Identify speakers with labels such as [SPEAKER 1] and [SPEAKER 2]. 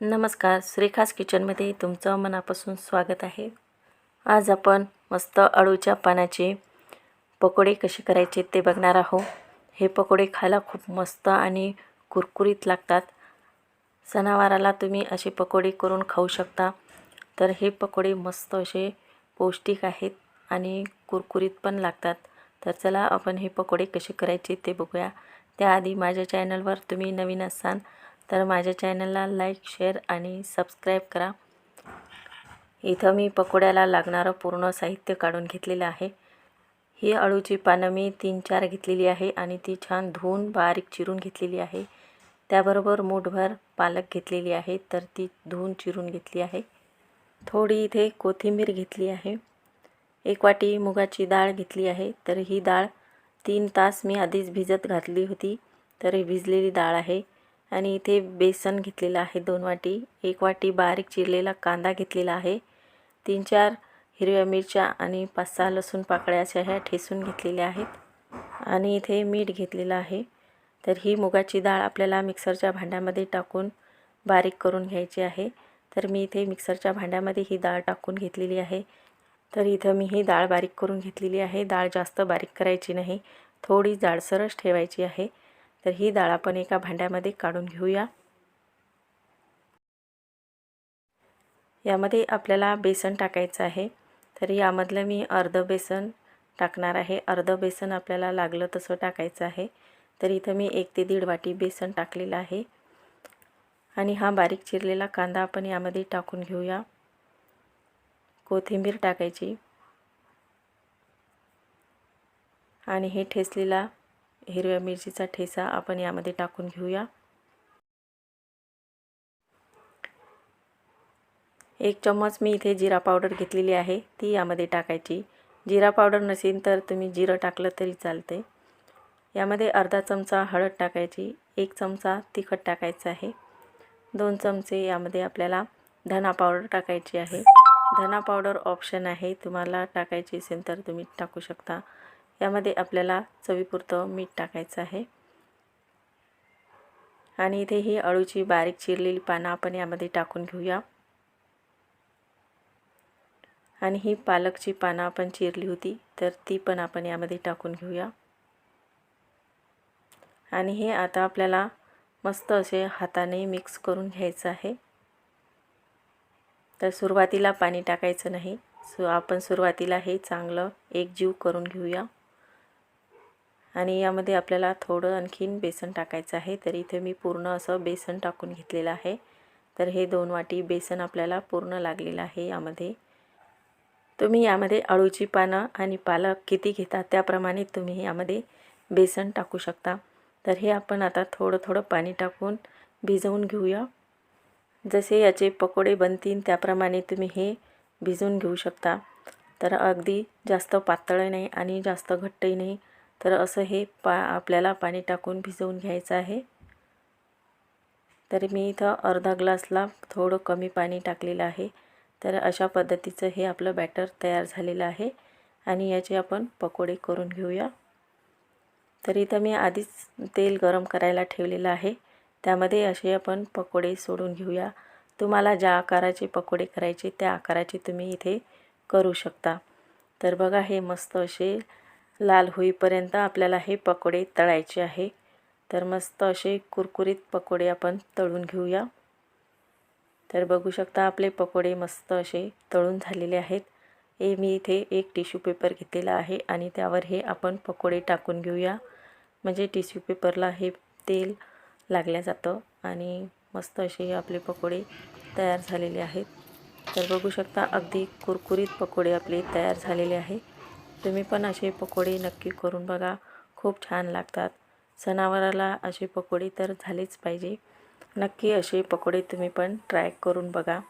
[SPEAKER 1] नमस्कार श्रीखास किचनमध्ये तुमचं मनापासून स्वागत आहे. आज आपण मस्त अळूच्या पानाचे पकोडे कसे करायचे ते बघणार आहोत. हे पकोडे खायला खूप मस्त आणि कुरकुरीत लागतात. सणावाराला तुम्ही असे पकोडे करून खाऊ शकता. तर हे पकोडे मस्त असे पौष्टिक आहेत आणि कुरकुरीत पण लागतात. तर चला आपण हे पकोडे कसे करायचे ते बघूया. त्याआधी माझ्या चॅनलवर तुम्ही नवीन असाल तर माझ्या चॅनलला लाईक शेअर आणि सबस्क्राईब करा. इथं मी पकोड्याला लागणारं पूर्ण साहित्य काढून घेतलेलं आहे. ही अळूची पानं मी तीन चार घेतलेली आहे आणि ती छान धुवून बारीक चिरून घेतलेली आहे. त्याबरोबर मूठभर पालक घेतलेली आहे तर ती धुवून चिरून घेतली आहे. थोडी इथे कोथिंबीर घेतली आहे. एक वाटी मुगाची डाळ घेतली आहे तर ही डाळ तीन तास मी आधीच भिजत घातली होती तर ही भिजलेली डाळ आहे. आणि इथे बेसन घेतलेलं आहे दोन वाटी. एक वाटी बारीक चिरलेला कांदा घेतलेला आहे. तीन चार हिरव्या मिरच्या आणि पाच सहा लसूण पाकळ्या अशा ह्या ठेसून घेतलेल्या आहेत. आणि इथे मीठ घेतलेलं आहे. तर ही मुगाची डाळ आपल्याला मिक्सरच्या भांड्यामध्ये टाकून बारीक करून घ्यायची आहे. तर मी इथे मिक्सरच्या भांड्यामध्ये ही डाळ टाकून घेतलेली आहे. तर इथं मी ही डाळ बारीक करून घेतलेली आहे. डाळ जास्त बारीक करायची नाही. थोडी जाडसरच ठेवायची आहे. तर ही डाळ आपण एका भांड्यामध्ये काढून घेऊया. यामध्ये आपल्याला बेसन टाकायचं आहे. तर यामधलं मी अर्ध बेसन टाकणार आहे. अर्ध बेसन आपल्याला लागलं तसं टाकायचं आहे. तर इथं मी एक ते दीड वाटी बेसन टाकलेलं आहे. आणि हा बारीक चिरलेला कांदा आपण यामध्ये टाकून घेऊया. कोथिंबीर टाकायची. आणि हे ठेचलेला हिरव्या मिरचीचा ठेसा आपण यामध्ये टाकून घेऊया. एक चम्मच मी इथे जिरा पावडर घेतलेली आहे ती यामध्ये टाकायची. जिरा पावडर नसेल तर तुम्ही जिरं टाकलं तरी चालते. यामध्ये अर्धा चमचा हळद टाकायची एक चमचा तिखट टाकायचं आहे. दोन चमचे यामध्ये आपल्याला धना पावडर टाकायची आहे. धना पावडर ऑप्शन आहे तुम्हाला टाकायची असेल तर तुम्ही टाकू शकता. यामध्ये आपल्याला चवीपुरतं मीठ टाकायचं आहे. आणि इथे ही अळूची बारीक चिरलेली पानं आपण यामध्ये टाकून घेऊया. आणि ही पालकची पानं आपण चिरली होती तर ती पण आपण यामध्ये टाकून घेऊया. आणि हे आता आपल्याला मस्त असे हाताने मिक्स करून घ्यायचं आहे. तर सुरुवातीला पाणी टाकायचं नाही सु आपण सुरुवातीला हे चांगलं एकजीव करून घेऊया. आणि यामध्ये आपल्याला थोडं आणखीन बेसन टाकायचं आहे. तर इथे मी पूर्ण असं बेसन टाकून घेतलेलं आहे. तर हे दोन वाटी बेसन आपल्याला पूर्ण लागलेलं आहे यामध्ये. तुम्ही यामध्ये अळूची पानं आणि पालक किती घेता त्याप्रमाणे तुम्ही यामध्ये बेसन टाकू शकता. तर हे आपण आता थोडं थोडं पाणी टाकून भिजवून घेऊया. जसे याचे पकोडे बनतील त्याप्रमाणे तुम्ही हे भिजवून घेऊ शकता. तर अगदी जास्त पातळ नाही आणि जास्त घट्टही नाही. तर असं हे पा आपल्याला पाणी टाकून भिजवून घ्यायचं आहे. तर मी इथं अर्धा ग्लासला थोडं कमी पाणी टाकलेलं आहे. तर अशा पद्धतीचं हे आपलं बॅटर तयार झालेलं आहे आणि याचे आपण पकोडे करून घेऊया. तर इथं मी आधीच तेल गरम करायला ठेवलेलं आहे. त्यामध्ये असे आपण पकोडे सोडून घेऊया. तुम्हाला ज्या आकाराचे पकोडे करायचे त्या आकाराचे तुम्ही इथे करू शकता. तर बघा हे मस्त असे लाल होईपर्यंत आपल्याला हे पकोडे तळायचे आहे. तर मस्त असे कुरकुरीत पकोडे आपण तळून घेऊया. तर बघू शकता आपले पकोडे मस्त असे तळून झालेले आहेत. हे मी इथे एक टिश्यू पेपर घेतलेला आहे आणि त्यावर हे आपण पकोडे टाकून घेऊया. म्हणजे टिश्यू पेपरला हे तेल लागल्या जातं आणि मस्त असे आपले पकोडे तयार झालेले आहेत. तर बघू शकता अगदी कुरकुरीत पकोडे आपले तयार झालेले आहे. तुम्ही पण असे पकोडे नक्की करून बघा. खूप छान लागतात. सणावाराला असे पकोडे तर झालेच पाहिजे. नक्की असे पकोडे तुम्ही पण ट्राय करून बघा.